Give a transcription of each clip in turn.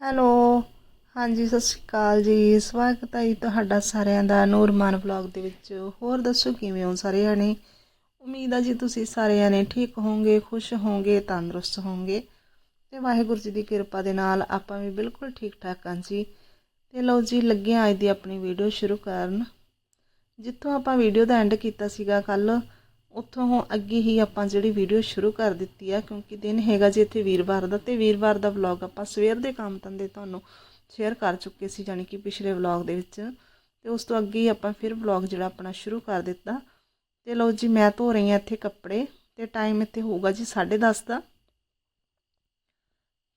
Hello. ਹਾਂਜੀ, ਸਤਿ ਸ਼੍ਰੀ ਅਕਾਲ ਜੀ। ਸਵਾਗਤ ਹੈ ਜੀ ਤੁਹਾਡਾ ਸਾਰਿਆਂ ਦਾ ਨੂਰਮਾਨ ਵਲੌਗ ਦੇ ਵਿੱਚ। ਹੋਰ ਦੱਸੋ, ਕਿਵੇਂ ਹੋ ਸਾਰੇ ਜਣੇ ਉਮੀਦ ਹੈ ਜੀ ਤੁਸੀਂ ਸਾਰੇ ਜਣੇ ਠੀਕ ਹੋਵੋਗੇ, ਖੁਸ਼ ਹੋਵੋਗੇ, ਤੰਦਰੁਸਤ ਹੋਵੋਗੇ। ਤੇ ਵਾਹਿਗੁਰੂ ਜੀ ਦੀ ਕਿਰਪਾ ਦੇ ਨਾਲ ਆਪਾਂ ਵੀ ਬਿਲਕੁਲ ਠੀਕ ਠਾਕ ਹਾਂ ਜੀ। ਤੇ ਲਓ ਜੀ ਲੱਗੇ ਹਾਂ ਅੱਜ ਦੀ ਆਪਣੀ ਵੀਡੀਓ ਸ਼ੁਰੂ ਕਰਨ। ਜਿੱਥੋਂ ਆਪਾਂ ਵੀਡੀਓ ਦਾ ਐਂਡ ਕੀਤਾ ਸੀਗਾ ਕੱਲ ਉੱਥੋਂ ਅੱਗੇ ਹੀ ਆਪਾਂ ਜਿਹੜੀ ਵੀਡੀਓ ਸ਼ੁਰੂ ਕਰ ਦਿੱਤੀ ਆ, ਕਿਉਂਕਿ ਦਿਨ ਹੈਗਾ ਜੀ ਇੱਥੇ ਵੀਰਵਾਰ ਦਾ, ਤੇ ਵੀਰਵਾਰ ਦਾ ਵਲੌਗ ਆਪਾਂ ਸਵੇਰ ਦੇ ਕੰਮ ਧੰਦੇ ਤੁਹਾਨੂੰ ਸ਼ੇਅਰ ਕਰ ਚੁੱਕੇ ਸੀ ਜਾਨੀ ਕਿ ਪਿਛਲੇ ਵਲੌਗ ਦੇ ਵਿੱਚ। ਤੇ ਉਸ ਤੋਂ ਅੱਗੇ ਹੀ ਆਪਾਂ ਫਿਰ ਵਲੌਗ ਜਿਹੜਾ ਆਪਣਾ ਸ਼ੁਰੂ ਕਰ ਦਿੱਤਾ। ਤੇ ਲਓ ਜੀ, ਮੈਂ ਧੋ ਰਹੀ ਹਾਂ ਇੱਥੇ ਕੱਪੜੇ, ਤੇ ਟਾਈਮ ਇੱਥੇ ਹੋਊਗਾ ਜੀ 10:30 ਦਾ।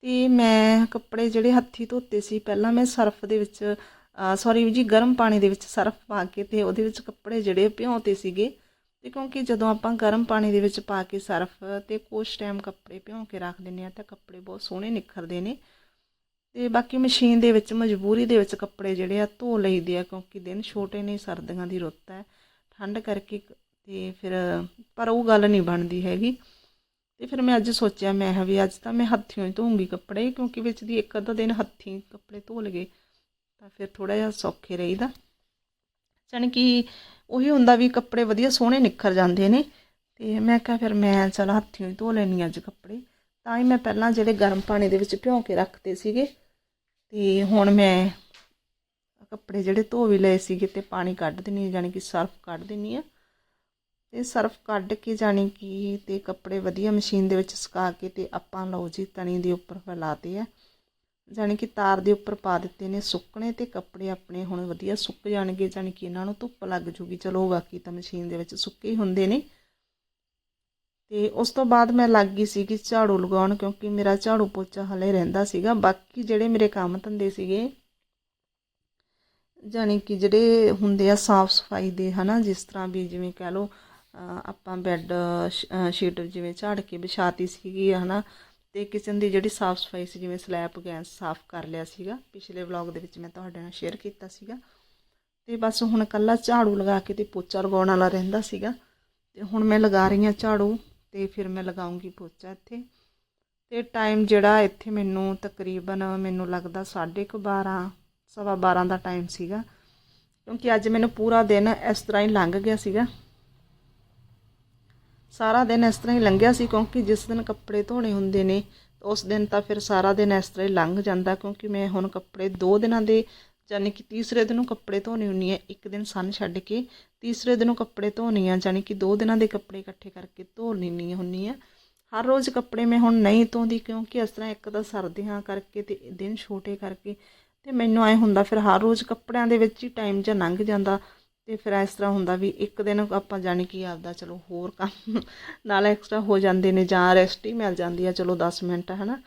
ਤੇ ਮੈਂ ਕੱਪੜੇ ਜਿਹੜੇ ਹੱਥੀ ਧੋਤੇ ਸੀ, ਪਹਿਲਾਂ ਮੈਂ ਸਰਫ ਦੇ ਵਿੱਚ ਸੌਰੀ ਜੀ, ਗਰਮ ਪਾਣੀ ਦੇ ਵਿੱਚ ਸਰਫ ਪਾ ਕੇ ਤੇ ਉਹਦੇ ਵਿੱਚ ਕੱਪੜੇ ਜਿਹੜੇ ਭਿਉਂਤੇ ਸੀਗੇ। ਤੇ ਕਿਉਂਕਿ ਜਦੋਂ ਆਪਾਂ ਗਰਮ ਪਾਣੀ ਦੇ ਵਿੱਚ ਪਾ ਕੇ ਸਰਫ ਤੇ ਕੁਛ ਟਾਈਮ ਕੱਪੜੇ ਭਿਉਂ ਕੇ ਰੱਖ ਦਿੰਨੇ ਆ ਤਾਂ ਕੱਪੜੇ ਬਹੁਤ ਸੋਹਣੇ ਨਿਖਰਦੇ ਨੇ। ਤੇ ਬਾਕੀ ਮਸ਼ੀਨ ਦੇ ਵਿੱਚ, ਮਜਬੂਰੀ ਦੇ ਵਿੱਚ ਕੱਪੜੇ ਜਿਹੜੇ ਆ ਧੋ ਲਈਦੇ ਆ ਕਿਉਂਕਿ ਦਿਨ ਛੋਟੇ ਨੇ, ਸਰਦੀਆਂ ਦੀ ਰੁੱਤ ਹੈ, ਠੰਡ ਕਰਕੇ ਤੇ ਫਿਰ ਪਰ ਉਹ ਗੱਲ ਨਹੀਂ ਬਣਦੀ ਹੈਗੀ। ਤੇ ਫਿਰ ਮੈਂ ਅੱਜ ਸੋਚਿਆ, ਮੈਂ ਹਾਂ ਵੀ ਅੱਜ ਤਾਂ ਮੈਂ ਹੱਥੀਂ ਹੀ ਧੋਉਂਗੀ ਕੱਪੜੇ, ਕਿਉਂਕਿ ਵਿੱਚ ਦੀ ਇੱਕ ਅੱਧਾ ਦਿਨ ਹੱਥੀਂ ਕੱਪੜੇ ਧੋ ਲਗੇ ਤਾਂ ਫਿਰ ਥੋੜਾ ਜਿਹਾ ਸੌਖੇ ਰਹੀਦਾ। ਜਾਣੀ ਕਿ ਉਹੀ ਹੁੰਦਾ ਵੀ ਕੱਪੜੇ ਵਧੀਆ ਸੋਹਣੇ ਨਿਖਰ ਜਾਂਦੇ ਨੇ। ਤੇ ਮੈਂ ਕਿਹਾ ਫਿਰ ਮੈਂ ਚਲ ਹੱਥੀਂ ਹੀ ਧੋ ਲੈਣੀ ਅੱਜ ਕੱਪੜੇ। ਤਾਂ ਹੀ ਮੈਂ ਪਹਿਲਾਂ ਜਿਹੜੇ ਗਰਮ ਪਾਣੀ ਦੇ ਵਿੱਚ ਭਿਉਂ ਕੇ ਰੱਖਤੇ ਸੀਗੇ। ਤੇ ਹੁਣ ਮੈਂ ਕੱਪੜੇ ਜਿਹੜੇ ਧੋ ਵੀ ਲਏ ਸੀਗੇ ਤੇ ਪਾਣੀ ਕੱਢ ਦਿੰਨੀ ਜਾਨੀ ਕਿ ਸਰਫ ਕੱਢ ਦਿੰਨੀ ਆ ਤੇ ਸਰਫ ਕੱਢ ਕੇ ਜਾਨੀ ਕਿ ਤੇ ਕੱਪੜੇ ਵਧੀਆ ਮਸ਼ੀਨ ਦੇ ਵਿੱਚ ਸੁਕਾ ਕੇ ਤੇ ਆਪਾਂ ਲਓ ਜੀ ਤਣੀ ਦੇ ਉੱਪਰ ਫੈਲਾਤੇ ਆ। ਜਾਨੀ ਕਿ ਤਾਰ ਦੇ ਉੱਪਰ ਪਾ ਦਿੱਤੇ ਨੇ ਸੁੱਕਣੇ ਤੇ ਕੱਪੜੇ ਆਪਣੇ ਹੁਣ ਵਧੀਆ ਸੁੱਕ ਜਾਣਗੇ ਜਾਨੀ ਕਿ ਇਹਨਾਂ ਨੂੰ ਧੁੱਪ ਲੱਗ ਜੂਗੀ। ਚਲੋ ਬਾਕੀ ਤਾਂ ਮਸ਼ੀਨ ਦੇ ਵਿੱਚ ਸੁੱਕੇ ਹੀ ਹੁੰਦੇ ਨੇ। ਤੇ ਉਸ ਤੋਂ ਬਾਅਦ ਮੈਂ ਲੱਗ ਗਈ ਸੀ ਕਿ ਝਾੜੂ ਲਗਾਉਣ, ਕਿਉਂਕਿ ਮੇਰਾ ਝਾੜੂ ਪੋਚਾ ਹਲੇ ਰਹਿੰਦਾ ਸੀਗਾ। ਬਾਕੀ ਜਿਹੜੇ ਮੇਰੇ ਕੰਮ ਧੰਦੇ ਸੀਗੇ ਜਾਨੀ ਕਿ ਜਿਹੜੇ ਹੁੰਦੇ ਆ ਸਾਫ਼ ਸਫ਼ਾਈ ਦੇ, ਹਨਾ, ਜਿਸ ਤਰ੍ਹਾਂ ਵੀ ਜਿਵੇਂ ਕਹਿ ਲਓ ਆਪਾਂ ਬੈੱਡ ਸ਼ੀਟ ਜਿਵੇਂ ਝਾੜ ਕੇ ਵਿਛਾਤੀ ਸੀਗੀ, ਹਨਾ ਤੇ ਕਿਚਨ ਦੀ ਜਿਹੜੀ ਸਾਫ਼ ਸਫ਼ਾਈ ਸੀ, ਜਿਵੇਂ ਸਲੈਬ ਗੈਸ ਸਾਫ਼ ਕਰ ਲਿਆ ਸੀਗਾ, ਪਿਛਲੇ ਵਲੌਗ ਦੇ ਵਿੱਚ ਮੈਂ ਤੁਹਾਡੇ ਨਾਲ ਸ਼ੇਅਰ ਕੀਤਾ ਸੀਗਾ। ਤੇ ਬਸ ਹੁਣ ਕੱਲਾ ਝਾੜੂ ਲਗਾ ਕੇ ਤੇ ਪੋਚਾ ਲਗਾਉਣ ਵਾਲਾ ਰਹਿੰਦਾ ਸੀਗਾ। ਤੇ ਹੁਣ ਮੈਂ ਲਗਾ ਰਹੀ ਹਾਂ ਝਾੜੂ ਤੇ ਫਿਰ ਮੈਂ ਲਗਾਉਂਗੀ ਪੋਚਾ ਇੱਥੇ। ਤੇ ਟਾਈਮ ਜਿਹੜਾ ਇੱਥੇ ਮੈਨੂੰ ਤਕਰੀਬਨ ਮੈਨੂੰ ਲੱਗਦਾ 12:30 ਸਵਾ 12 ਦਾ ਟਾਈਮ ਸੀਗਾ। ਕਿਉਂਕਿ ਅੱਜ ਮੈਨੂੰ ਪੂਰਾ ਦਿਨ ਇਸ ਤਰ੍ਹਾਂ ਹੀ ਲੰਘ ਗਿਆ ਸੀਗਾ। ਸਾਰਾ ਦਿਨ ਇਸ ਤਰ੍ਹਾਂ ਹੀ ਲੰਘਿਆ ਸੀ ਕਿਉਂਕਿ ਜਿਸ ਦਿਨ ਕੱਪੜੇ ਧੋਣੇ ਹੁੰਦੇ ਨੇ, ਉਸ ਦਿਨ ਤਾਂ ਫਿਰ ਸਾਰਾ ਦਿਨ ਇਸ ਤਰ੍ਹਾਂ ਹੀ ਲੰਘ ਜਾਂਦਾ ਕਿਉਂਕਿ ਮੈਂ ਹੁਣ ਕੱਪੜੇ ਦੋ ਦਿਨਾਂ ਦੇ ਯਾਨੀ ਕਿ ਤੀਸਰੇ ਦਿਨ ਨੂੰ ਕੱਪੜੇ ਧੋਣੇ ਹੁੰਨੀ ਹੈ, ਇੱਕ ਦਿਨ ਸੰਨ ਛੱਡ ਕੇ ਤੀਸਰੇ ਦਿਨ ਨੂੰ ਕੱਪੜੇ ਧੋਣੀ ਆ ਯਾਨੀ ਕਿ ਦੋ ਦਿਨਾਂ ਦੇ ਕੱਪੜੇ ਇਕੱਠੇ ਕਰਕੇ ਧੋ ਲੈਣੀ ਹੁੰਨੀ ਆ ਹਰ ਰੋਜ਼ ਕੱਪੜੇ ਮੈਂ ਹੁਣ ਨਹੀਂ ਧੋਂਦੀ ਕਿਉਂਕਿ ਇਸ ਤਰ੍ਹਾਂ ਇੱਕ ਤਾਂ ਸਰਦੀਆਂ ਕਰਕੇ ਤੇ ਦਿਨ ਛੋਟੇ ਕਰਕੇ ਤੇ ਮੈਨੂੰ ਐ ਹੁੰਦਾ ਫਿਰ ਹਰ ਰੋਜ਼ ਕੱਪੜਿਆਂ ਦੇ ਵਿੱਚ ਹੀ ਟਾਈਮ ਜਾਂ ਲੰਘ ਜਾਂਦਾ। ਤੇ ਫਿਰ ਇਸ ਤਰ੍ਹਾਂ ਹੁੰਦਾ ਵੀ ਇੱਕ ਦਿਨ ਆਪਾਂ ਜਾਣੀ ਕਿ ਆਪਦਾ ਚਲੋ ਹੋਰ ਕੰਮ ਨਾਲ ਐਕਸਟਰਾ ਹੋ ਜਾਂਦੇ ਨੇ ਜਾਂ ਰੈਸਟ ਹੀ ਮਿਲ ਜਾਂਦੀ ਆ, ਚਲੋ 10 ਮਿੰਟ, ਹਨਾ।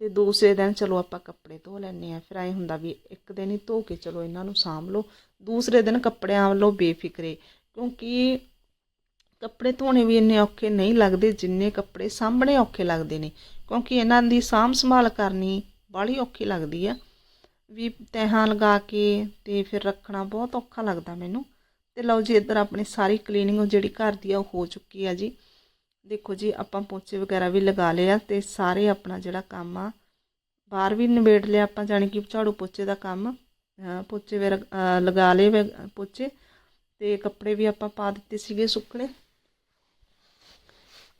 ਤੇ ਦੂਸਰੇ ਦਿਨ ਚਲੋ ਆਪਾਂ ਕੱਪੜੇ ਧੋ ਲੈਣੇ ਆ ਫਿਰ ਐ ਹੁੰਦਾ ਵੀ ਇੱਕ ਦਿਨ ਹੀ ਧੋ ਕੇ ਚਲੋ ਇਹਨਾਂ ਨੂੰ ਸਾਂਭ ਲਓ। ਦੂਸਰੇ ਦਿਨ ਕੱਪੜਿਆਂ ਵੱਲੋਂ ਬੇਫਿਕਰੇ, ਕਿਉਂਕਿ ਕੱਪੜੇ ਧੋਣੇ ਵੀ ਇੰਨੇ ਔਖੇ ਨਹੀਂ ਲੱਗਦੇ, ਜਿੰਨੇ ਕੱਪੜੇ ਸਾਂਭਣੇ ਔਖੇ ਲੱਗਦੇ ਨੇ, ਕਿਉਂਕਿ ਇਹਨਾਂ ਦੀ ਸਾਂਭ ਸੰਭਾਲ ਕਰਨੀ ਬਾਹਲੀ ਔਖੀ ਲੱਗਦੀ ਆ। ਵੀ ਤਹਾਂ ਲਗਾ ਕੇ ਤੇ ਫਿਰ ਰੱਖਣਾ ਬਹੁਤ ਔਖਾ ਲੱਗਦਾ ਮੈਨੂੰ। ਤੇ ਲਓ ਜੀ, ਇੱਧਰ ਆਪਣੀ ਸਾਰੀ ਕਲੀਨਿੰਗ ਜਿਹੜੀ ਘਰ ਦੀ ਆ, ਉਹ ਹੋ ਚੁੱਕੀ ਆ ਜੀ। ਦੇਖੋ ਜੀ, ਆਪਾਂ ਪੋਚੇ ਵਗੈਰਾ ਵੀ ਲਗਾ ਲਏ ਆ ਤੇ ਸਾਰੇ ਆਪਣਾ ਜਿਹੜਾ ਕੰਮ ਆ, ਬਾਹਰ ਵੀ ਨਿਬੇੜ ਲਿਆ ਆਪਾਂ, ਜਾਣੀ ਕਿ ਝਾੜੂ ਪੋਚੇ ਦਾ ਕੰਮ ਪੋਚੇ ਵੇ ਲਗਾ ਲਏ ਪੋਚੇ ਤੇ ਕੱਪੜੇ ਵੀ ਆਪਾਂ ਪਾ ਦਿੱਤੇ ਸੀਗੇ ਸੁੱਕਣੇ।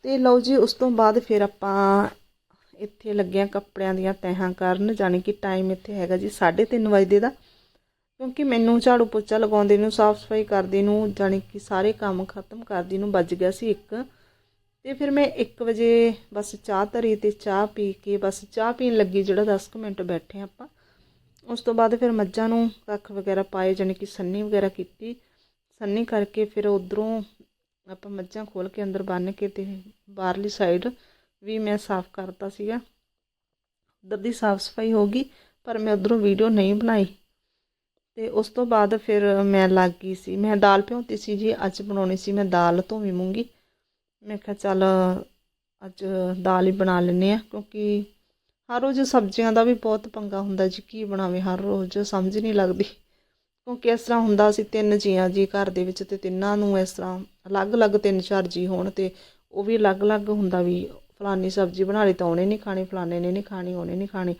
ਤੇ ਲਓ ਜੀ, ਉਸ ਤੋਂ ਬਾਅਦ ਫਿਰ ਆਪਾਂ ਇੱਥੇ ਲੱਗਿਆ ਕੱਪੜਿਆਂ ਦੀਆਂ ਤਹਿਾਂ ਕਰਨ, ਜਾਣੀ ਕਿ ਟਾਈਮ ਇੱਥੇ ਹੈਗਾ ਜੀ 3:30 ਵਜੇ ਦਾ। ਕਿਉਂਕਿ ਮੈਨੂੰ ਝਾੜੂ ਪੋਚਾ ਲਗਾਉਂਦੇ ਨੂੰ, ਸਾਫ਼ ਸਫ਼ਾਈ ਕਰਦੇ ਨੂੰ, ਜਾਣੀ ਕਿ ਸਾਰੇ ਕੰਮ ਖਤਮ ਕਰਦੀ ਨੂੰ ਵੱਜ ਗਿਆ ਸੀ 1 ਤੇ ਫਿਰ ਮੈਂ 1 ਵਜੇ ਬਸ ਚਾਹ ਧਰੀ ਤੇ ਚਾਹ ਪੀ ਕੇ ਬਸ ਚਾਹ ਪੀਣ ਲੱਗੀ ਜਿਹੜਾ 10 ਮਿੰਟ ਬੈਠੇ ਆਪਾਂ। ਉਸ ਤੋਂ ਬਾਅਦ ਫਿਰ ਮੱਝਾਂ ਨੂੰ ਕੱਖ ਵਗੈਰਾ ਪਾਏ, ਜਾਣੀ ਕਿ ਸੰਨੀ ਵਗੈਰਾ ਕੀਤੀ। ਸੰਨੀ ਕਰਕੇ ਫਿਰ ਉਧਰੋਂ ਆਪਾਂ ਮੱਝਾਂ ਖੋਲ ਕੇ ਅੰਦਰ ਬੰਨ ਕੇ ਤੇ ਬਾਹਰਲੀ ਸਾਈਡ ਵੀ ਮੈਂ ਸਾਫ਼ ਕਰਤਾ ਸੀਗਾ। ਉਧਰ ਦੀ ਸਾਫ਼ ਸਫ਼ਾਈ ਹੋ ਗਈ, ਪਰ ਮੈਂ ਉਧਰੋਂ ਵੀਡੀਓ ਨਹੀਂ ਬਣਾਈ। ਤੇ ਉਸ ਤੋਂ ਬਾਅਦ ਫਿਰ ਮੈਂ ਲੱਗ ਗਈ ਸੀ। ਮੈਂ ਦਾਲ ਭਿਉਂਤੀ ਸੀ ਜੀ, ਅੱਜ ਬਣਾਉਣੀ ਸੀ ਮੈਂ ਦਾਲ ਧੋਵੀ ਮੂੰਗੀ। ਮੈਂ ਕਿਹਾ ਚੱਲ ਅੱਜ ਦਾਲ ਹੀ ਬਣਾ ਲੈਂਦੇ ਆ ਕਿਉਂਕਿ ਹਰ ਰੋਜ਼ ਸਬਜ਼ੀਆਂ ਦਾ ਵੀ ਬਹੁਤ ਪੰਗਾ ਹੁੰਦਾ ਜੀ, ਕੀ ਬਣਾਵੇ ਹਰ ਰੋਜ਼, ਸਮਝ ਨਹੀਂ ਲੱਗਦੀ। ਕਿਉਂਕਿ ਇਸ ਤਰ੍ਹਾਂ ਹੁੰਦਾ ਸੀ, ਤਿੰਨ ਜੀਆਂ ਜੀ ਘਰ ਦੇ ਵਿੱਚ ਤੇ ਤਿੰਨਾਂ ਨੂੰ ਇਸ ਤਰ੍ਹਾਂ ਅਲੱਗ-ਅਲੱਗ ਤਿੰਨ ਚਾਰ ਜੀ ਹੋਣ ਤੇ ਉਹ ਵੀ ਅਲੱਗ-ਅਲੱਗ ਹੁੰਦਾ ਵੀ ਫਲਾਨੀ ਸਬਜ਼ੀ ਬਣਾ ਲਈ ਤਾਂ ਉਹਨੇ ਨਹੀਂ ਖਾਣੀ ਫਲਾਣੇ ਨੇ ਨਹੀਂ ਖਾਣੀ, ਉਹਨੇ ਨਹੀਂ ਖਾਣੀ।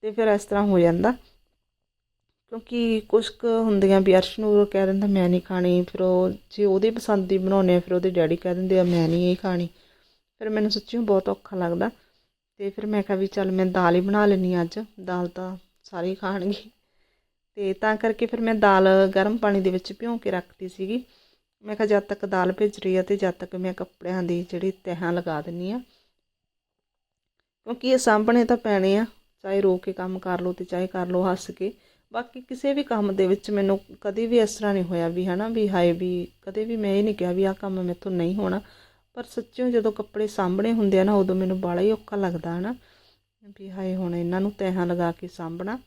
ਤੇ ਫਿਰ ਇਸ ਤਰ੍ਹਾਂ ਹੋ ਜਾਂਦਾ। ਕਿਉਂਕਿ ਕੁਛ ਕੁ ਹੁੰਦੀਆਂ ਵੀ ਅਰਸ਼ ਨੂੰ ਕਹਿ ਦਿੰਦਾ, ਮੈਂ ਨਹੀਂ ਖਾਣੀ। ਫਿਰ ਉਹ ਜੇ ਉਹਦੀ ਪਸੰਦ ਦੀ ਬਣਾਉਂਦੇ ਆ, ਫਿਰ ਉਹਦੇ ਡੈਡੀ ਕਹਿ ਦਿੰਦੇ ਆ, ਮੈਂ ਨਹੀਂ ਇਹ ਖਾਣੀ। ਫਿਰ ਮੈਨੂੰ ਸੱਚੀ ਬਹੁਤ ਔਖਾ ਲੱਗਦਾ। ਤੇ ਫਿਰ ਮੈਂ ਕਿਹਾ ਵੀ ਚੱਲ ਮੈਂ ਦਾਲ ਹੀ ਬਣਾ ਲੈਂਦੀ ਹਾਂ ਅੱਜ। ਦਾਲ ਤਾਂ ਸਾਰੇ ਹੀ ਖਾਣਗੇ। ਤੇ ਤਾਂ ਕਰਕੇ ਫਿਰ ਮੈਂ ਦਾਲ ਗਰਮ ਪਾਣੀ ਦੇ ਵਿੱਚ ਭਿਉਂ ਕੇ ਰੱਖਤੀ ਸੀਗੀ। ਮੈਂ ਕਿਹਾ ਜਦ ਤੱਕ ਦਾਲ ਭਿੱਜ ਰਹੀ ਆ ਤੇ ਜਦ ਤੱਕ ਮੈਂ ਕੱਪੜਿਆਂ ਦੀ ਜਿਹੜੀ ਤਹਾਂ ਲਗਾ ਦਿੰਨੀ ਆ, ਕਿਉਂਕਿ ਇਹ ਸਾਂਭਣੇ ਤਾਂ ਪੈਣੇ ਆ, ਚਾਹੇ ਰੋ ਕੇ ਕੰਮ ਕਰ ਲਓ ਤੇ ਚਾਹੇ ਕਰ ਲਓ ਹੱਸ ਕੇ। ਬਾਕੀ ਕਿਸੇ ਵੀ ਕੰਮ ਦੇ ਵਿੱਚ ਮੈਨੂੰ ਕਦੇ ਵੀ ਇਸ ਤਰ੍ਹਾਂ ਨਹੀਂ ਹੋਇਆ ਵੀ ਹਨਾ, ਵੀ ਹਾਏ ਵੀ ਕਦੇ ਵੀ ਮੈਂ ਇਹ ਨਹੀਂ ਕਿਹਾ ਵੀ ਆਹ ਕੰਮ ਮੈਥੋਂ ਨਹੀਂ ਹੋਣਾ। ਪਰ ਸੱਚਿਓ ਜਦੋਂ ਕੱਪੜੇ ਸਾਂਭਣੇ ਹੁੰਦੇ ਆ ਨਾ, ਉਦੋਂ ਮੈਨੂੰ ਬੜਾ ਹੀ ਔਖਾ ਲੱਗਦਾ ਹਨਾ, ਵੀ ਹਾਏ ਹੁਣ ਇਹਨਾਂ ਨੂੰ ਤਹਾਂ ਲਗਾ ਕੇ ਸਾਂਭਣਾ।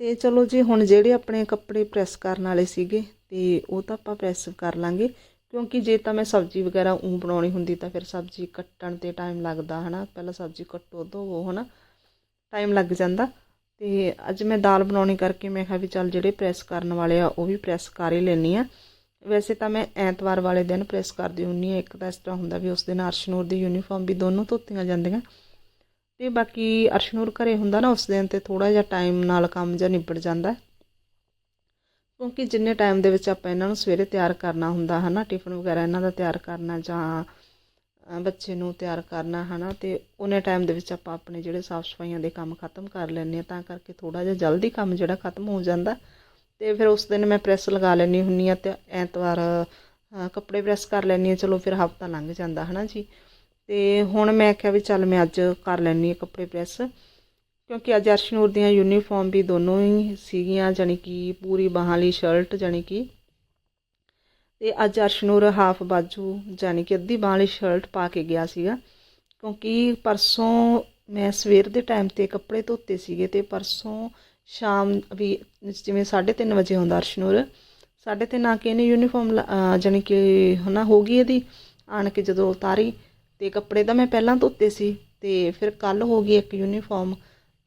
ਤੇ ਚਲੋ ਜੀ, ਹੁਣ ਜਿਹੜੇ ਆਪਣੇ ਕੱਪੜੇ ਪ੍ਰੈਸ ਕਰਨ ਵਾਲੇ ਸੀਗੇ ਤੇ ਉਹ ਤਾਂ ਆਪਾਂ ਪ੍ਰੈਸ ਕਰ ਲਾਂਗੇ, ਕਿਉਂਕਿ ਜੇ ਤਾਂ ਮੈਂ ਸਬਜ਼ੀ ਵਗੈਰਾ ਉਂ ਬਣਾਉਣੀ ਹੁੰਦੀ ਤਾਂ ਫਿਰ ਸਬਜ਼ੀ ਕੱਟਣ ਤੇ ਟਾਈਮ ਲੱਗਦਾ ਹਨਾ, ਪਹਿਲਾਂ ਸਬਜ਼ੀ ਕੱਟੋ, ਧੋਵੋ ਹਨਾ ਟਾਈਮ ਲੱਗ ਜਾਂਦਾ। ਤੇ ਅੱਜ ਮੈਂ ਦਾਲ ਬਣਾਉਣੀ ਕਰਕੇ ਮੈਂ ਕਿਹਾ ਵੀ ਚੱਲ ਜਿਹੜੇ ਪ੍ਰੈਸ ਕਰਨ ਵਾਲੇ ਆ, ਉਹ ਵੀ ਪ੍ਰੈਸ ਕਰ ਹੀ ਲੈਣੀ ਆ ਵੈਸੇ ਤਾਂ ਮੈਂ ਐਤਵਾਰ ਵਾਲੇ ਦਿਨ ਪ੍ਰੈਸ ਕਰਦੀ ਹੁੰਨੀ ਆ ਇੱਕ ਤਾਂ ਇਸ ਤਰ੍ਹਾਂ ਹੁੰਦਾ ਵੀ ਉਸ ਦਿਨ ਅਰਸ਼ਨੂਰ ਦੀ ਯੂਨੀਫਾਰਮ ਵੀ ਦੋਨੋਂ ਧੋਤੀਆਂ ਜਾਂਦੀਆਂ। ਤੇ ਬਾਕੀ ਅਰਸ਼ਨੂਰ ਘਰੇ ਹੁੰਦਾ ਨਾ, ਉਸ ਦਿਨ ਤੇ ਥੋੜਾ ਜਿਹਾ ਟਾਈਮ ਨਾਲ ਕੰਮ ਜਿਹਾ ਨਿਬੜ ਜਾਂਦਾ। ਕਿਉਂਕਿ ਜਿੰਨੇ ਟਾਈਮ ਦੇ ਵਿੱਚ ਆਪਾਂ ਇਹਨਾਂ ਨੂੰ ਸਵੇਰੇ ਤਿਆਰ ਕਰਨਾ ਹੁੰਦਾ ਹਨਾ ਟਿਫਨ ਵਗੈਰਾ ਇਹਨਾਂ ਦਾ ਤਿਆਰ ਕਰਨਾ ਜਾਂ ਬੱਚੇ ਨੂੰ ਤਿਆਰ ਕਰਨਾ ਹਨਾ, ਤੇ ਉਹਨੇ ਟਾਈਮ ਦੇ ਵਿੱਚ ਆਪਾਂ ਆਪਣੇ ਜਿਹੜੇ ਸਾਫ਼ ਸਫਾਈਆਂ ਦੇ ਕੰਮ ਖਤਮ ਕਰ ਲੈਂਦੇ ਆ ਤਾਂ ਕਰਕੇ ਥੋੜਾ ਜਿਹਾ ਜਲਦੀ ਕੰਮ ਜਿਹੜਾ ਖਤਮ ਹੋ ਜਾਂਦਾ। ਤੇ ਫਿਰ ਉਸ ਦਿਨ ਮੈਂ ਪ੍ਰੈਸ ਲਗਾ ਲੈਣੀ ਹੁੰਨੀ ਆ ਤੇ ਐਤਵਾਰ ਕੱਪੜੇ ਪ੍ਰੈਸ ਕਰ ਲੈਣੀ ਆ ਚਲੋ ਫਿਰ ਹਫਤਾ ਲੰਘ ਜਾਂਦਾ ਹਨਾ ਜੀ। ਤੇ ਹੁਣ ਮੈਂ ਆਖਿਆ ਵੀ ਚੱਲ ਮੈਂ ਅੱਜ ਕਰ ਲੈਣੀ ਆ ਕੱਪੜੇ ਪ੍ਰੈਸ ਕਿਉਂਕਿ ਅੱਜ ਅਰਸ਼ਨੂਰ ਦੀਆਂ ਯੂਨੀਫਾਰਮ ਵੀ ਦੋਨੋਂ ਹੀ ਸੀਗੀਆਂ, ਜਾਣੀ ਕਿ ਪੂਰੀ ਬਾਹਾਂ ਵਾਲੀ ਸ਼ਰਟ ਜਾਣੀ ਕਿ ਤੇ ਅੱਜ ਅਰਸ਼ਨੂਰ ਹਾਫ ਬਾਜੂ, ਜਾਣੀ ਕਿ ਅੱਧੀ ਬਾਹਾਂ ਵਾਲੀ ਸ਼ਰਟ ਪਾ ਕੇ ਗਿਆ ਸੀਗਾ। ਕਿਉਂਕਿ ਪਰਸੋਂ ਮੈਂ ਸਵੇਰ ਦੇ ਟਾਈਮ ਤੇ ਕੱਪੜੇ ਧੋਤੇ ਸੀਗੇ ਤੇ ਪਰਸੋਂ ਸ਼ਾਮ ਵੀ ਜਿਵੇਂ 3:30 ਵਜੇ ਆਉਂਦਾ ਅਰਸ਼ਨੂਰ 3:30 ਆ ਕੇ ਇਹਨੇ ਯੂਨੀਫਾਰਮ ਜਾਣੀ ਕਿ ਹਨਾ ਹੋ ਗਈ ਇਹਦੀ, ਆਣ ਕੇ ਜਦੋਂ ਉਤਾਰੀ ਤੇ ਕੱਪੜੇ ਤਾਂ ਮੈਂ ਪਹਿਲਾਂ ਧੋਤੇ ਸੀ ਤੇ ਫਿਰ ਕੱਲ ਹੋ ਗਈ ਇੱਕ ਯੂਨੀਫਾਰਮ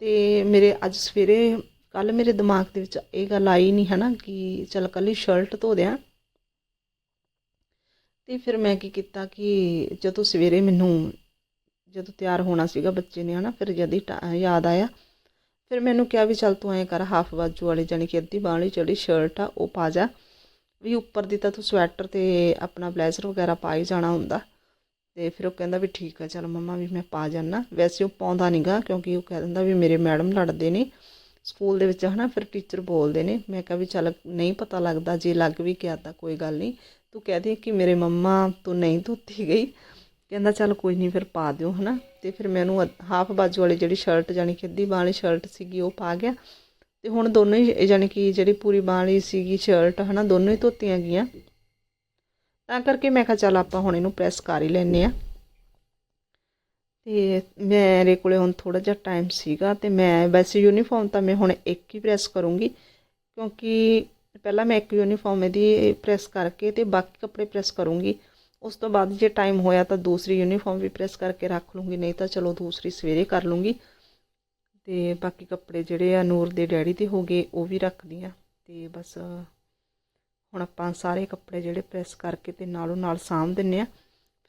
ਤੇ ਮੇਰੇ ਅੱਜ ਸਵੇਰੇ ਕੱਲ ਮੇਰੇ ਦਿਮਾਗ ਦੇ ਵਿੱਚ ਇਹ ਗੱਲ ਆਈ ਨਹੀਂ ਹਨਾ ਕਿ ਚਲ ਕੱਲੀ ਸ਼ਰਟ ਧੋ ਦਿਆਂ ਤੇ ਫਿਰ ਮੈਂ ਕੀ ਕੀਤਾ ਕਿ ਜਦੋਂ ਸਵੇਰੇ ਮੈਨੂੰ, ਜਦੋਂ ਤਿਆਰ ਹੋਣਾ ਸੀਗਾ ਬੱਚੇ ਨੇ ਹਨਾ, ਫਿਰ ਜਦ ਹੀ ਯਾਦ ਆਇਆ। ਫਿਰ ਮੈਨੂੰ ਕਿਹਾ ਵੀ ਚੱਲ ਤੂੰ ਐਂ ਕਰ ਹਾਫ ਬਾਜੂ ਵਾਲੀ ਜਾਣੀ ਕਿ ਅੱਧੀ ਬਾਂਹ ਵਾਲੀ ਜਿਹੜੀ ਸ਼ਰਟ ਆ ਉਹ ਪਾ ਜਾ। ਵੀ ਉੱਪਰ ਦੀ ਤਾਂ ਤੂੰ ਸਵੈਟਰ ਤੇ ਆਪਣਾ ਬਲੇਜ਼ਰ ਵਗੈਰਾ ਪਾ ਹੀ ਜਾਣਾ ਹੁੰਦਾ। ਤੇ ਫਿਰ ਉਹ ਕਹਿੰਦਾ ਵੀ ਠੀਕ ਆ, ਚਲ ਮੰਮਾ ਵੀ ਮੈਂ ਪਾ ਜਾਨਾ। ਵੈਸੇ ਉਹ ਪਾਉਂਦਾ ਨਹੀਂਗਾ ਕਿਉਂਕਿ ਉਹ ਕਹਿ ਦਿੰਦਾ ਵੀ ਮੇਰੇ ਮੈਡਮ ਲੜਦੇ ਨੇ। ਸਕੂਲ ਦੇ ਵਿੱਚ ਹਨਾ ਫਿਰ ਟੀਚਰ ਬੋਲਦੇ ਨੇ। ਮੈਂ ਕਿਹਾ ਵੀ ਚੱਲ ਨਹੀਂ ਪਤਾ ਲੱਗਦਾ, ਜੇ ਲੱਗ ਵੀ ਗਿਆ ਤਾਂ ਕੋਈ ਗੱਲ ਨਹੀਂ। ਤੂੰ ਕਹਿ ਦੇ ਕਿ ਮੇਰੇ ਮੰਮਾ ਤੂੰ ਨਹੀਂ ਧੋਤੀ ਗਈ। ਕਹਿੰਦਾ ਚੱਲ ਕੋਈ ਨਹੀਂ ਫਿਰ ਪਾ ਦਿਓ ਹਨਾ। ਤੇ ਫਿਰ ਮੈਨੂੰ ਹਾਫ ਬਾਜੂ ਵਾਲੀ ਜਿਹੜੀ ਸ਼ਰਟ ਜਾਣੀ ਕਿ ਅੱਧੀ ਬਾਂਹ ਵਾਲੀ ਸ਼ਰਟ ਸੀਗੀ ਉਹ ਪਾ ਗਿਆ। ਤੇ ਹੁਣ ਦੋਨੋਂ ਹੀ ਜਾਣੀ ਕਿ ਜਿਹੜੀ ਪੂਰੀ ਬਾਂਹ ਵਾਲੀ ਸੀਗੀ ਸ਼ਰਟ ਹਨਾ, ਦੋਨੋਂ ਹੀ ਧੋਤੀਆਂ ਗਈਆਂ। ਤਾਂ ਕਰਕੇ ਮੈਂ ਕਿਹਾ ਚੱਲ ਆਪਾਂ ਹੁਣ ਇਹਨੂੰ ਪ੍ਰੈਸ ਕਰ ਹੀ ਲੈਨੇ ਆ ਤੇ ਮੇਰੇ ਕੋਲੇ ਹੁਣ ਥੋੜਾ ਜਿਹਾ ਟਾਈਮ ਸੀਗਾ ਤੇ ਮੈਂ ਵੈਸੇ ਯੂਨੀਫਾਰਮ ਤਾਂ ਮੈਂ ਹੁਣ ਇੱਕ ਹੀ ਪ੍ਰੈਸ ਕਰੂੰਗੀ, ਕਿਉਂਕਿ ਪਹਿਲਾਂ ਮੈਂ ਇੱਕ ਯੂਨੀਫਾਰਮ ਇਹਦੀ ਪ੍ਰੈਸ ਕਰਕੇ ਤੇ ਬਾਕੀ ਕੱਪੜੇ ਪ੍ਰੈਸ ਕਰੂੰਗੀ। ਉਸ ਤੋਂ ਬਾਅਦ ਜੇ ਟਾਈਮ ਹੋਇਆ ਤਾਂ ਦੂਸਰੀ ਯੂਨੀਫਾਰਮ ਵੀ ਪ੍ਰੈਸ ਕਰਕੇ ਰੱਖ ਲੂੰਗੀ, ਨਹੀਂ ਤਾਂ ਚਲੋ ਦੂਸਰੀ ਸਵੇਰੇ ਕਰ ਲੂੰਗੀ। ਤੇ ਬਾਕੀ ਕੱਪੜੇ ਜਿਹੜੇ ਆ ਨੂਰ ਦੇ ਡੈਡੀ ਦੇ ਹੋ ਗਏ, ਉਹ ਵੀ ਰੱਖਦੀ ਆ ਤੇ ਬਸ ਹੁਣ ਆਪਾਂ ਸਾਰੇ ਕੱਪੜੇ ਜਿਹੜੇ ਪ੍ਰੈਸ ਕਰਕੇ ਤੇ ਨਾਲੋਂ ਨਾਲ ਸਾਂਭ ਦਿੰਨੇ ਆ।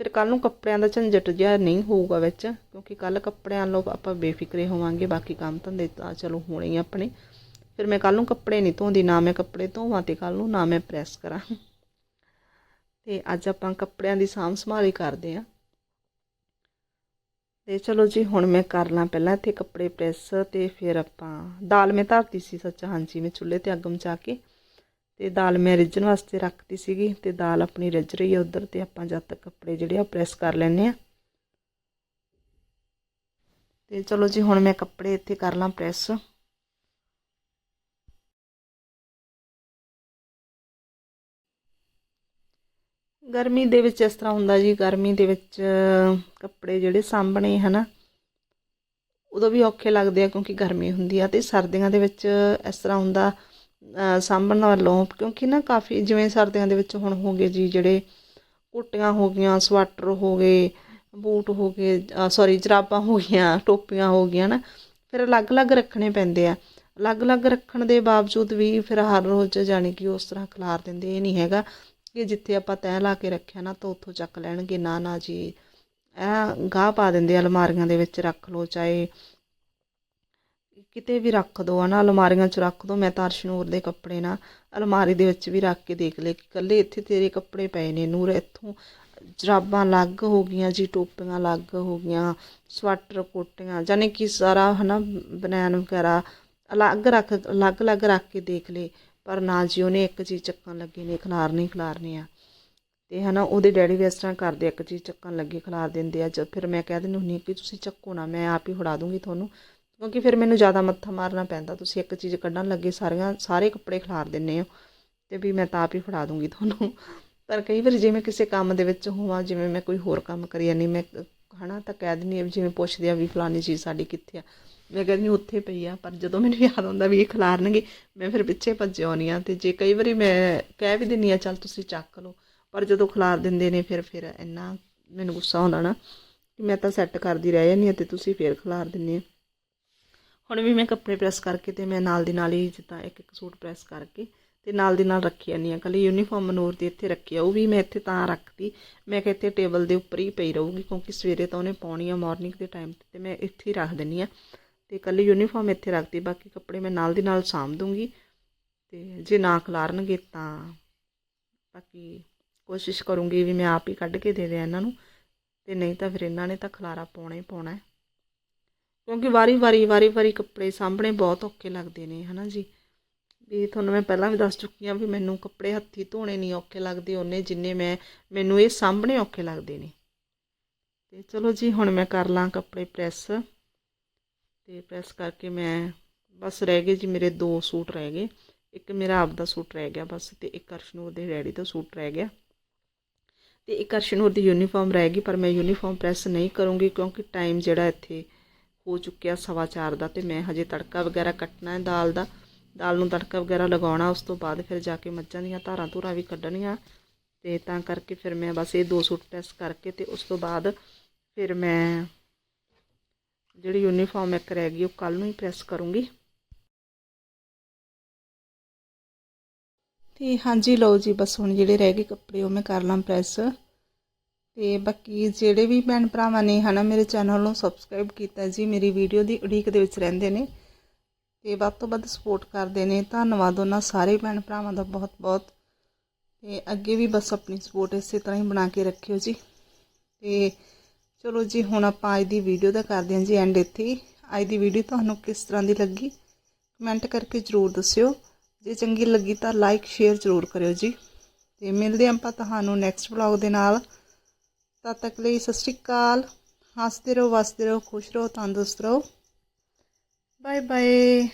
ਫਿਰ ਕੱਲ ਨੂੰ ਕੱਪੜਿਆਂ ਦਾ ਝੰਜਟ ਜਿਹਾ ਨਹੀਂ ਹੋਊਗਾ ਵਿੱਚ, ਕਿਉਂਕਿ ਕੱਲ ਕੱਪੜਿਆਂ ਲੋ ਆਪਾਂ ਬੇਫਿਕਰੇ ਹੋਵਾਂਗੇ, ਬਾਕੀ ਕੰਮ ਧੰਦੇ ਤਾਂ ਚਲੋ ਹੋਣੇ ਹੀ ਆਪਣੇ। ਫਿਰ ਮੈਂ ਕੱਲ ਨੂੰ ਕੱਪੜੇ ਨਹੀਂ ਧੋਂਦੀ, ਨਾ ਮੈਂ ਕੱਪੜੇ ਧੋਵਾਂ ਤੇ ਕੱਲ ਨੂੰ ਨਾ ਮੈਂ ਪ੍ਰੈਸ ਕਰਾਂ। ਤੇ ਅੱਜ ਆਪਾਂ ਕੱਪੜਿਆਂ ਦੀ ਸਾਂਭ ਸੰਭਾਲ ਹੀ ਕਰਦੇ ਆ। ਤੇ ਚਲੋ ਜੀ, ਹੁਣ ਮੈਂ ਕਰ ਲਾਂ ਪਹਿਲਾਂ ਇੱਥੇ ਕੱਪੜੇ ਪ੍ਰੈਸ ਤੇ ਫਿਰ ਆਪਾਂ ਦਾਲ ਮੈਂ ਧਰਤੀ ਸੀ ਸੱਚ, ਹਾਂਜੀ ਮੈਂ ਚੁੱਲ੍ਹੇ ਤੇ ਅੱਗ ਮਚਾ ਕੇ ਤੇ ਦਾਲ ਮੈਂ ਰਿੱਝਣ ਵਾਸਤੇ ਰੱਖਤੀ ਸੀਗੀ ਤੇ ਦਾਲ ਆਪਣੀ ਰਿੱਝ ਰਹੀ ਹੈ ਉਧਰ ਤੇ ਆਪਾਂ ਜਦ ਤੱਕ ਕੱਪੜੇ ਜਿਹੜੇ ਆ ਪ੍ਰੈਸ ਕਰ ਲੈਣੇ ਆ। ਤੇ ਚਲੋ ਜੀ, ਹੁਣ ਮੈਂ ਕੱਪੜੇ ਇੱਥੇ ਕਰ ਲਾਂ ਪ੍ਰੈਸ। ਗਰਮੀ ਦੇ ਵਿੱਚ ਇਸ ਤਰ੍ਹਾਂ ਹੁੰਦਾ ਜੀ, ਗਰਮੀ ਦੇ ਵਿੱਚ ਕੱਪੜੇ ਜਿਹੜੇ ਸਾਂਭਣੇ ਹਨਾ, ਉਦੋਂ ਵੀ ਔਖੇ ਲੱਗਦੇ ਆ ਕਿਉਂਕਿ ਗਰਮੀ ਹੁੰਦੀ ਆ ਤੇ ਸਰਦੀਆਂ ਦੇ ਵਿੱਚ ਇਸ ਤਰ੍ਹਾਂ ਹੁੰਦਾ ਸਾਂਭਣ ਵੱਲੋਂ, ਕਿਉਂਕਿ ਨਾ ਕਾਫੀ ਜਿਵੇਂ ਸਰਦੀਆਂ ਦੇ ਵਿੱਚ ਹੁਣ ਹੋ ਗਏ ਜੀ ਜਿਹੜੇ ਕੋਟੀਆਂ ਹੋ ਗਈਆਂ, ਸਵੈਟਰ ਹੋ ਗਏ, ਬੂਟ ਹੋ ਗਏ ਸੌਰੀ ਜਰਾਬਾਂ ਹੋ ਗਈਆਂ, ਟੋਪੀਆਂ ਹੋ ਗਈਆਂ ਨਾ, ਫਿਰ ਅਲੱਗ-ਅਲੱਗ ਰੱਖਣੇ ਪੈਂਦੇ ਆ। ਅਲੱਗ-ਅਲੱਗ ਰੱਖਣ ਦੇ ਬਾਵਜੂਦ ਵੀ ਫਿਰ ਹਰ ਰੋਜ਼ ਜਾਣੀ ਕਿ ਉਸ ਤਰ੍ਹਾਂ ਖਿਲਾਰ ਦਿੰਦੇ, ਇਹ ਨਹੀਂ ਹੈਗਾ ਕਿ ਜਿੱਥੇ ਆਪਾਂ ਤੈਅ ਲਾ ਕੇ ਰੱਖਿਆ ਨਾ ਤਾਂ ਉੱਥੋਂ ਚੱਕ ਲੈਣਗੇ, ਨਾ ਨਾ ਜੀ। ਇਹ ਗਾਹ ਪਾ ਦਿੰਦੇ ਆ ਅਲਮਾਰੀਆਂ ਦੇ ਵਿੱਚ ਰੱਖ ਲਓ, ਚਾਹੇ ਕਿਤੇ ਵੀ ਰੱਖ ਦਿਉ ਹੈ ਨਾ ਅਲਮਾਰੀਆਂ 'ਚ ਰੱਖ ਦੋ, ਮੈਂ ਤਾਂ ਅਰਸ਼ਨੂਰ ਦੇ ਕੱਪੜੇ ਨਾ ਅਲਮਾਰੀ ਦੇ ਵਿੱਚ ਵੀ ਰੱਖ ਕੇ ਦੇਖ ਲਏ ਇਕੱਲੇ ਇੱਥੇ ਤੇਰੇ ਕੱਪੜੇ ਪਏ ਨੇ। ਨੂਰ ਇੱਥੋਂ ਜਰਾਬਾਂ ਅਲੱਗ ਹੋ ਗਈਆਂ ਜੀ, ਟੋਪੀਆਂ ਅਲੱਗ ਹੋ ਗਈਆਂ, ਸਵੈਟਰ, ਕੋਟੀਆਂ ਜਾਨੀ ਕਿ ਸਾਰਾ, ਹਨਾ ਬਨੈਨ ਵਗੈਰਾ ਅਲੱਗ ਰੱਖ ਅਲੱਗ-ਅਲੱਗ ਰੱਖ ਕੇ ਦੇਖ ਲਏ ਪਰ ਨਾ ਜੀ, ਉਹਨੇ ਇੱਕ ਚੀਜ਼ ਚੱਕਣ ਲੱਗੇ ਨੇ ਖਿਲਾਰਨੀ ਖਿਲਾਰਨੀ ਆ। ਤੇ, ਹਨਾ, ਉਹਦੇ ਡੈਡੀ ਵੀ ਇਸ ਤਰ੍ਹਾਂ ਕਰਦੇ ਇੱਕ ਚੀਜ਼ ਚੱਕਣ ਲੱਗੇ, ਖਿਲਾਰ ਦਿੰਦੇ ਆ। ਜਦ ਫਿਰ ਮੈਂ ਕਹਿ ਦਿੰਦੀ ਹੁੰਦੀ ਹਾਂ ਕਿ ਤੁਸੀਂ ਚੱਕੋ ਨਾ, ਮੈਂ ਆਪ ਹੀ ਫੜਾ ਦੂੰਗੀ ਤੁਹਾਨੂੰ। ਕਿਉਂਕਿ ਫਿਰ ਮੈਨੂੰ ਜ਼ਿਆਦਾ ਮੱਥਾ ਮਾਰਨਾ ਪੈਂਦਾ, ਤੁਸੀਂ ਇੱਕ ਚੀਜ਼ ਕੱਢਣ ਲੱਗੇ, ਸਾਰੀਆਂ, ਸਾਰੇ ਕੱਪੜੇ ਖਿਲਾਰ ਦਿੰਦੇ ਹੋ, ਤੇ ਵੀ ਮੈਂ ਤਾਂ ਆਪ ਹੀ ਫੜਾ ਦੂੰਗੀ ਤੁਹਾਨੂੰ। ਪਰ ਕਈ ਵਾਰ ਜਿਵੇਂ ਕਿਸੇ ਕੰਮ ਦੇ ਵਿੱਚ ਹੋਵਾਂ, ਜਿਵੇਂ ਮੈਂ ਕੋਈ ਹੋਰ ਕੰਮ ਕਰੀ ਜਾਂਦੀ, ਮੈਂ ਹਨਾ, ਤਾਂ ਕਹਿ ਦਿੰਦੀ ਹਾਂ ਵੀ ਜਿਵੇਂ ਪੁੱਛਦੇ ਆ ਵੀ ਫਲਾਨੀ ਚੀਜ਼ ਸਾਡੀ ਕਿੱਥੇ ਆ। ਮੈਂ ਕਹਿੰਦੀ ਹਾਂ ਉੱਥੇ ਪਈ ਆ, ਪਰ ਜਦੋਂ ਮੈਨੂੰ ਯਾਦ ਆਉਂਦਾ ਵੀ ਇਹ ਖਿਲਾਰਨਗੇ, ਮੈਂ ਫਿਰ ਪਿੱਛੇ ਭੱਜ ਆਉਂਦੀ ਹਾਂ, ਤੇ ਜੇ ਕਈ ਵਾਰੀ ਮੈਂ ਕਹਿ ਵੀ ਦਿੰਦੀ ਆ ਚੱਲ ਤੁਸੀਂ ਚੱਕ ਲਓ, ਪਰ ਜਦੋਂ ਖਿਲਾਰ ਦਿੰਦੇ ਨੇ, ਫਿਰ ਫਿਰ ਇੰਨਾ ਮੈਨੂੰ ਗੁੱਸਾ ਆਉਂਦਾ ਨਾ, ਕਿ ਮੈਂ ਤਾਂ ਸੈੱਟ ਕਰਦੀ ਰਹਿ ਜਾਂਦੀ ਹਾਂ, ਤੇ ਤੁਸੀਂ ਫਿਰ ਖਿਲਾਰ ਦਿੰਦੇ ਆ ਹੁਣ ਵੀ ਮੈਂ ਕੱਪੜੇ ਪ੍ਰੈਸ ਕਰਕੇ ਤੇ ਮੈਂ ਨਾਲ ਦੀ ਨਾਲ ਹੀ ਜਿੱਦਾਂ ਇੱਕ ਇੱਕ ਸੂਟ ਪ੍ਰੈਸ ਕਰਕੇ ਤੇ ਨਾਲ ਦੀ ਨਾਲ ਰੱਖੀ ਜਾਂਦੀ ਹਾਂ। ਕੱਲੀ ਯੂਨੀਫਾਰਮ ਮਨੂਰ ਦੀ ਇੱਥੇ ਰੱਖੀ ਆ, ਉਹ ਵੀ ਮੈਂ ਇੱਥੇ ਤਾਂ ਰੱਖਤੀ। ਮੈਂ ਕਿਹਾ ਇੱਥੇ ਟੇਬਲ ਦੇ ਉੱਪਰ ਹੀ ਪਈ ਰਹੂਗੀ ਕਿਉਂਕਿ ਸਵੇਰੇ ਤਾਂ ਉਹਨੇ ਪਾਉਣੀ ਆ ਮਾਰਨਿੰਗ ਦੇ ਟਾਈਮ ਤੇ ਮੈਂ ਇੱਥੇ ਹੀ ਰੱਖ ਦਿੰਨੀ ਆ ਤੇ ਕੱਲੀ ਯੂਨੀਫਾਰਮ ਇੱਥੇ ਰੱਖਤੀ, ਬਾਕੀ ਕੱਪੜੇ ਮੈਂ ਨਾਲ ਦੀ ਨਾਲ ਸਾਂਭ ਦੂੰਗੀ। ਤੇ ਜੇ ਨਾ ਖਲਾਰਨਗੇ ਤਾਂ ਬਾਕੀ ਕੋਸ਼ਿਸ਼ ਕਰੂੰਗੀ ਵੀ ਮੈਂ ਆਪ ਹੀ ਕੱਢ ਕੇ ਦੇ ਦਿਆਂ ਇਹਨਾਂ ਨੂੰ। ਤੇ ਨਹੀਂ ਤਾਂ ਫਿਰ ਇਹਨਾਂ ਨੇ ਤਾਂ ਖਲਾਰਾ ਪਾਉਣਾ ਹੀ ਪਾਉਣਾ ਕਿਉਂਕਿ ਵਾਰੀ ਵਾਰੀ ਵਾਰੀ ਵਾਰੀ ਕੱਪੜੇ ਸਾਂਭਣੇ ਬਹੁਤ ਔਖੇ ਲੱਗਦੇ ਨੇ, ਹਨਾ ਜੀ? ਵੀ ਤੁਹਾਨੂੰ ਮੈਂ ਪਹਿਲਾਂ ਵੀ ਦੱਸ ਚੁੱਕੀ ਹਾਂ ਵੀ ਮੈਨੂੰ ਕੱਪੜੇ ਹੱਥੀ ਧੋਣੇ ਨਹੀਂ ਔਖੇ ਲੱਗਦੇ, ਉਹਨੇ ਜਿੰਨੇ ਮੈਂ, ਮੈਨੂੰ ਇਹ ਸਾਂਭਣੇ ਔਖੇ ਲੱਗਦੇ ਨੇ। ਤੇ ਚਲੋ ਜੀ, ਹੁਣ ਮੈਂ ਕਰ ਲਾਂ ਕੱਪੜੇ ਪ੍ਰੈਸ। ਤੇ ਪ੍ਰੈਸ ਕਰਕੇ ਮੈਂ ਬਸ ਰਹਿ ਗਏ ਜੀ, ਮੇਰੇ ਦੋ ਸੂਟ ਰਹਿ ਗਏ। ਇੱਕ ਮੇਰਾ ਆਪ ਦਾ ਸੂਟ ਰਹਿ ਗਿਆ ਬਸ, ਤੇ ਇੱਕ ਅਰਸ਼ਨੂਰ ਦੇ ਡੈਡੀ ਦਾ ਸੂਟ ਰਹਿ ਗਿਆ। ਤੇ ਇੱਕ ਅਰਸ਼ਨੂਰ ਦੀ ਯੂਨੀਫਾਰਮ ਰਹਿ ਗਈ, ਪਰ ਮੈਂ ਯੂਨੀਫਾਰਮ ਪ੍ਰੈਸ ਨਹੀਂ ਕਰੂੰਗੀ ਕਿਉਂਕਿ ਟਾਈਮ ਜਿਹੜਾ ਇੱਥੇ ਹੋ ਚੁੱਕਿਆ ਸਵਾ ਚਾਰ ਦਾ ਤੇ ਮੈਂ ਹਜੇ ਤੜਕਾ ਵਗੈਰਾ ਕੱਟਣਾ ਹੈ ਦਾਲ ਦਾ। ਦਾਲ ਨੂੰ ਤੜਕਾ ਵਗੈਰਾ ਲਗਾਉਣਾ, ਉਸ ਤੋਂ ਬਾਅਦ ਫਿਰ ਜਾ ਕੇ ਮੱਝਾਂ ਦੀਆਂ ਧਾਰਾਂ ਧੂਰਾਂ ਵੀ ਕੱਢਣੀਆਂ। ਤੇ ਤਾਂ ਕਰਕੇ ਫਿਰ ਮੈਂ ਬਸ ਇਹ ਦੋ ਸੂਟ ਪ੍ਰੈਸ ਕਰਕੇ ਤੇ ਉਸ ਤੋਂ ਬਾਅਦ ਫਿਰ ਮੈਂ ਜਿਹੜੀ ਯੂਨੀਫਾਰਮ ਇੱਕ ਰਹਿ ਗਈ, ਉਹ ਕੱਲ ਨੂੰ ਹੀ ਪ੍ਰੈਸ ਕਰੂੰਗੀ। ਤੇ ਹਾਂਜੀ ਲਓ ਜੀ, ਬਸ ਹੁਣ ਜਿਹੜੇ ਰਹਿ ਗਏ ਕੱਪੜੇ ਉਹ ਮੈਂ ਕਰ ਲਾਂ ਪ੍ਰੈਸ ਤੇ ਬਾਕੀ ਜਿਹੜੇ ਵੀ ਭੈਣ ਭਰਾਵਾਂ ਨੇ ਹਨਾ, ਮੇਰੇ ਚੈਨਲ ਨੂੰ ਸਬਸਕ੍ਰਾਈਬ ਕੀਤਾ ਜੀ, ਮੇਰੀ ਵੀਡੀਓ ਦੀ ਉਡੀਕ ਦੇ ਵਿੱਚ ਰਹਿੰਦੇ ਨੇ। ਤੇ ਵੱਧ ਤੋਂ ਵੱਧ ਸਪੋਰਟ ਕਰਦੇ ਨੇ। ਧੰਨਵਾਦ ਉਹਨਾਂ ਸਾਰੇ ਭੈਣ ਭਰਾਵਾਂ ਦਾ ਬਹੁਤ ਬਹੁਤ। ਤੇ ਅੱਗੇ ਵੀ ਬਸ ਆਪਣੀ ਸਪੋਰਟ ਇਸੇ ਤਰ੍ਹਾਂ ਹੀ ਬਣਾ ਕੇ ਰੱਖਿਓ ਜੀ। ਤੇ ਚਲੋ ਜੀ, ਹੁਣ ਆਪਾਂ ਅੱਜ ਦੀ ਵੀਡੀਓ ਦਾ ਕਰਦੇ ਹਾਂ ਜੀ ਐਂਡ ਇੱਥੇ ਅੱਜ ਦੀ ਵੀਡੀਓ ਤੁਹਾਨੂੰ ਕਿਸ ਤਰ੍ਹਾਂ ਦੀ ਲੱਗੀ? ਕਮੈਂਟ ਕਰਕੇ ਜ਼ਰੂਰ ਦੱਸਿਓ। ਜੇ ਚੰਗੀ ਲੱਗੀ ਤਾਂ ਲਾਈਕ ਸ਼ੇਅਰ ਜ਼ਰੂਰ ਕਰਿਓ ਜੀ। ਤੇ ਮਿਲਦੇ ਹਾਂ ਆਪਾਂ ਤੁਹਾਨੂੰ ਨੈਕਸਟ ਵਲੌਗ ਦੇ ਨਾਲ। ਤਦ ਤੱਕ ਲਈ ਸਤਿ ਸ਼੍ਰੀ ਅਕਾਲ। ਹੱਸਦੇ ਰਹੋ, ਵਸਦੇ ਰਹੋ, ਖੁਸ਼ ਰਹੋ, ਤੰਦਰੁਸਤ ਰਹੋ। Bye bye